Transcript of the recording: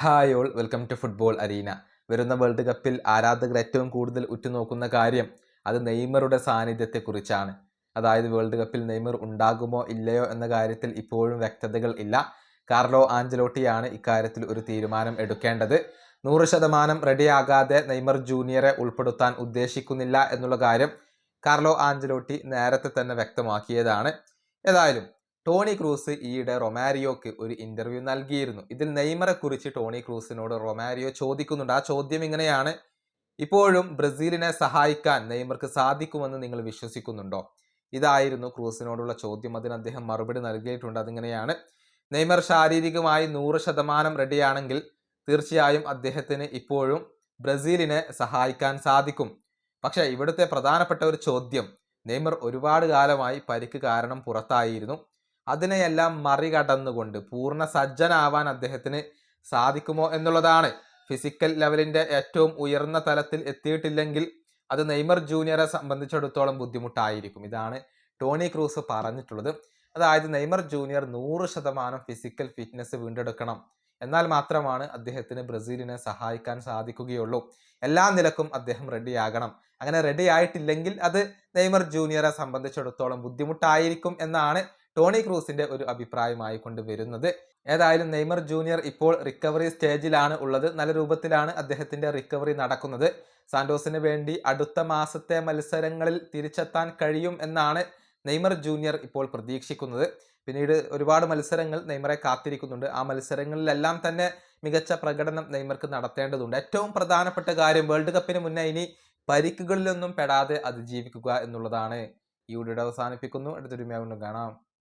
Hi all welcome to football arena. വരുന്ന world കപ്പിൽ ആരാധകർ ഏറ്റവും കൂടുതൽ ഉറ്റുനോക്കുന്ന കാര്യം അത് നെയ്മറുടെ സാന്നിധ്യത്തെക്കുറിച്ചാണ്. അതായത് വേൾഡ് കപ്പിൽ നെയ്മർ ഉണ്ടാകുമോ ഇല്ലയോ എന്ന കാര്യത്തിൽ ഇപ്പോഴും വ്യക്തതകൾ ഇല്ല. കാർലോ ആഞ്ചലോട്ടിയാണ് ഇക്കാര്യത്തിൽ ഒരു തീരുമാനം എടുക്കേണ്ടത്. നൂറ് ശതമാനം റെഡിയാകാതെ നെയ്മർ ജൂനിയറെ ഉൾപ്പെടുത്താൻ ഉദ്ദേശിക്കുന്നില്ല എന്നുള്ള കാര്യം കാർലോ ആഞ്ചലോട്ടി നേരത്തെ തന്നെ വ്യക്തമാക്കിയതാണ്. ഏതായാലും ടോണി ക്രൂസ് ഈയിടെ റൊമാരിയോക്ക് ഒരു ഇന്റർവ്യൂ നൽകിയിരുന്നു. ഇതിൽ നെയ്മറെ കുറിച്ച് ടോണി ക്രൂസിനോട് റൊമാരിയോ ചോദിക്കുന്നുണ്ട്. ആ ചോദ്യം ഇങ്ങനെയാണ്. ഇപ്പോഴും ബ്രസീലിനെ സഹായിക്കാൻ നെയ്മർക്ക് സാധിക്കുമെന്ന് നിങ്ങൾ വിശ്വസിക്കുന്നുണ്ടോ? ഇതായിരുന്നു ക്രൂസിനോടുള്ള ചോദ്യം. അതിന് അദ്ദേഹം മറുപടി നൽകിയിട്ടുണ്ട്. അതിങ്ങനെയാണ്. നെയ്മർ ശാരീരികമായി നൂറ് ശതമാനം റെഡിയാണെങ്കിൽ തീർച്ചയായും അദ്ദേഹത്തിന് ഇപ്പോഴും ബ്രസീലിനെ സഹായിക്കാൻ സാധിക്കും. പക്ഷേ ഇവിടുത്തെ പ്രധാനപ്പെട്ട ഒരു ചോദ്യം. നെയ്മർ ഒരുപാട് കാലമായി പരിക്ക് കാരണം പുറത്തായിരുന്നു. അതിനെയെല്ലാം മറികടന്നുകൊണ്ട് പൂർണ സജ്ജനാവാൻ അദ്ദേഹത്തിന് സാധിക്കുമോ എന്നുള്ളതാണ്. ഫിസിക്കൽ ലെവലിന്റെ ഏറ്റവും ഉയർന്ന തലത്തിൽ എത്തിയിട്ടില്ലെങ്കിൽ അത് നെയ്മർ ജൂനിയറെ സംബന്ധിച്ചിടത്തോളം ബുദ്ധിമുട്ടായിരിക്കും. ഇതാണ് ടോണി ക്രൂസ് പറഞ്ഞിട്ടുള്ളത്. അതായത് നെയ്മർ ജൂനിയർ നൂറ് ശതമാനം ഫിസിക്കൽ ഫിറ്റ്നസ് വീണ്ടെടുക്കണം. എന്നാൽ മാത്രമാണ് അദ്ദേഹത്തിന് ബ്രസീലിനെ സഹായിക്കാൻ സാധിക്കുകയുള്ളൂ. എല്ലാ നിലക്കും അദ്ദേഹം റെഡിയാകണം അങ്ങനെ റെഡി ആയിട്ടില്ലെങ്കിൽ അത് നെയ്മർ ജൂനിയറെ സംബന്ധിച്ചിടത്തോളം ബുദ്ധിമുട്ടായിരിക്കും എന്നാണ് ടോണി ക്രൂസിന്റെ ഒരു അഭിപ്രായമായി കൊണ്ടുവരുന്നത് ഏതായാലും നെയ്മർ ജൂനിയർ ഇപ്പോൾ റിക്കവറി സ്റ്റേജിലാണ് ഉള്ളത്. നല്ല രൂപത്തിലാണ് അദ്ദേഹത്തിന്റെ റിക്കവറി നടക്കുന്നത്. സാന്റോസിന് വേണ്ടി അടുത്ത മാസത്തെ മത്സരങ്ങളിൽ തിരിച്ചെത്താൻ കഴിയും എന്നാണ് നെയ്മർ ജൂനിയർ ഇപ്പോൾ പ്രതീക്ഷിക്കുന്നത്. പിന്നീട് ഒരുപാട് മത്സരങ്ങൾ നെയ്മറെ കാത്തിരിക്കുന്നുണ്ട്. ആ മത്സരങ്ങളിലെല്ലാം തന്നെ മികച്ച പ്രകടനം നെയ്മർക്ക് നടത്തേണ്ടതുണ്ട്. ഏറ്റവും പ്രധാനപ്പെട്ട കാര്യം വേൾഡ് കപ്പിന് മുന്നേ ഇനി പരിക്കുകളിലൊന്നും പെടാതെ അതിജീവിക്കുക എന്നുള്ളതാണ്. ഈ വീഡിയോ അവസാനിപ്പിക്കുന്നു. അടുത്തൊരു കാണാം.